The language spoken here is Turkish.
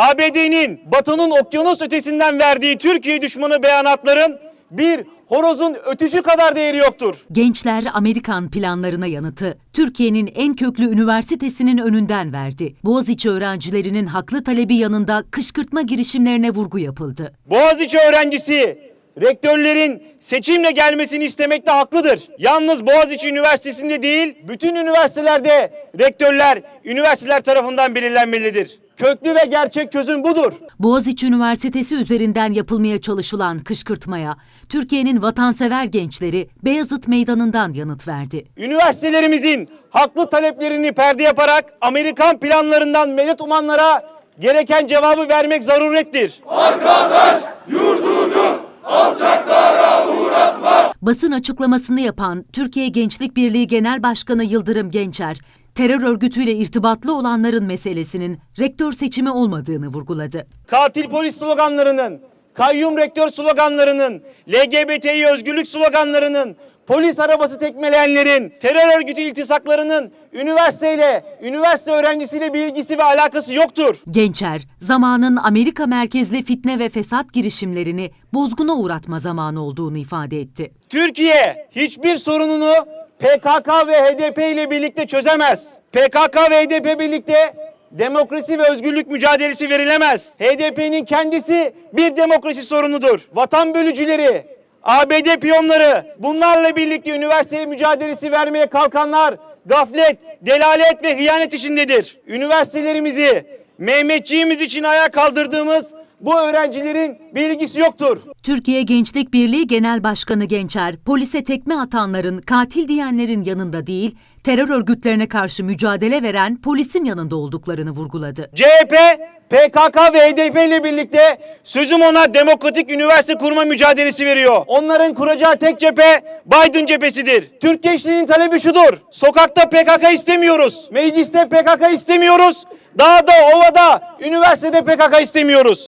ABD'nin Batı'nın okyanus ötesinden verdiği Türkiye düşmanı beyanatların bir horozun ötüşü kadar değeri yoktur. Gençler Amerikan planlarına yanıtı Türkiye'nin en köklü üniversitesinin önünden verdi. Boğaziçi öğrencilerinin haklı talebi yanında kışkırtma girişimlerine vurgu yapıldı. Boğaziçi öğrencisi rektörlerin seçimle gelmesini istemekte haklıdır. Yalnız Boğaziçi Üniversitesi'nde değil, bütün üniversitelerde rektörler üniversiteler tarafından belirlenmelidir. Köklü ve gerçek çözüm budur. Boğaziçi Üniversitesi üzerinden yapılmaya çalışılan kışkırtmaya Türkiye'nin vatansever gençleri Beyazıt Meydanı'ndan yanıt verdi. Üniversitelerimizin haklı taleplerini perde yaparak Amerikan planlarından medet umanlara gereken cevabı vermek zarurettir. Basın açıklamasını yapan Türkiye Gençlik Birliği Genel Başkanı Yıldırım Gençer, terör örgütüyle irtibatlı olanların meselesinin rektör seçimi olmadığını vurguladı. Katil polis sloganlarının, kayyum rektör sloganlarının, LGBT'yi özgürlük sloganlarının, polis arabası tekmeleyenlerin, terör örgütü iltisaklarının üniversiteyle, üniversite öğrencisiyle bir ilgisi ve alakası yoktur. Gençer, zamanın Amerika merkezli fitne ve fesat girişimlerini bozguna uğratma zamanı olduğunu ifade etti. Türkiye hiçbir sorununu PKK ve HDP ile birlikte çözemez. PKK ve HDP birlikte demokrasi ve özgürlük mücadelesi verilemez. HDP'nin kendisi bir demokrasi sorunudur. Vatan bölücüleri, ABD piyonları bunlarla birlikte üniversiteye mücadelesi vermeye kalkanlar gaflet, delalet ve hıyanet içindedir. Üniversitelerimizi Mehmetçiğimiz için ayağa kaldırdığımız bu öğrencilerin bir ilgisi yoktur. Türkiye Gençlik Birliği Genel Başkanı Gençer, polise tekme atanların, katil diyenlerin yanında değil, terör örgütlerine karşı mücadele veren polisin yanında olduklarını vurguladı. CHP, PKK ve HDP ile birlikte sözüm ona demokratik üniversite kurma mücadelesi veriyor. Onların kuracağı tek cephe Biden cephesidir. Türk gençliğinin talebi şudur. Sokakta PKK istemiyoruz. Mecliste PKK istemiyoruz. Dağda, ovada, üniversitede PKK istemiyoruz.